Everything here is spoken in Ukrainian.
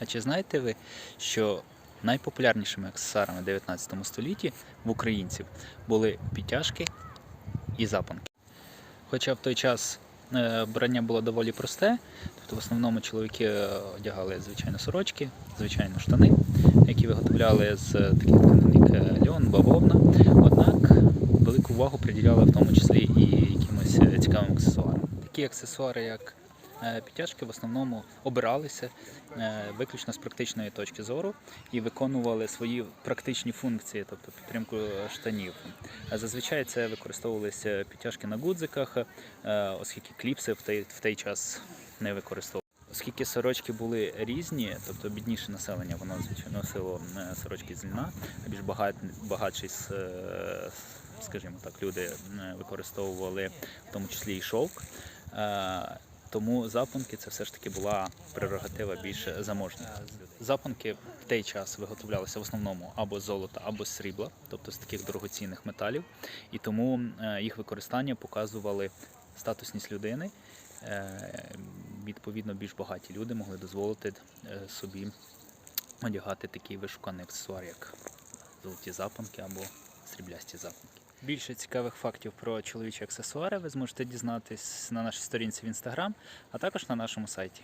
А чи знаєте ви, що найпопулярнішими аксесуарами в 19 столітті в українців були підтяжки і запонки? Хоча в той час е, брання було доволі просте, тобто в основному чоловіки е, одягали звичайно сорочки, звичайно штани, які виготовляли з таких тканин, як льон, бавовна. Однак велику увагу приділяли в тому числі і якимось е, цікавим аксесуарам. Такі аксесуари, як е, підтяжки, в основному обиралися е, виключно з практичної точки зору і виконували свої практичні функції, тобто підтримку штанів. Зазвичай це використовувалися підтяжки на гудзиках, е, оскільки кліпси в той, в той час не використовували. Оскільки сорочки були різні, тобто бідніше населення, воно звичайно носило е, сорочки з льна, а більш багат, е, скажімо так, люди е, використовували в тому числі і шовк. Тому запонки це все ж таки була прерогатива більш заможних. Запонки в той час виготовлялися в основному або з золота, або з срібла, тобто з таких дорогоцінних металів, і тому е, їх використання показували статусність людини. Е, Відповідно, більш багаті люди могли дозволити е, собі одягати такий вишуканий аксесуар, як золоті запонки або сріблясті запонки. Більше цікавих фактів про чоловічі аксесуари ви зможете дізнатись на нашій сторінці в інстаграм, а також на нашому сайті.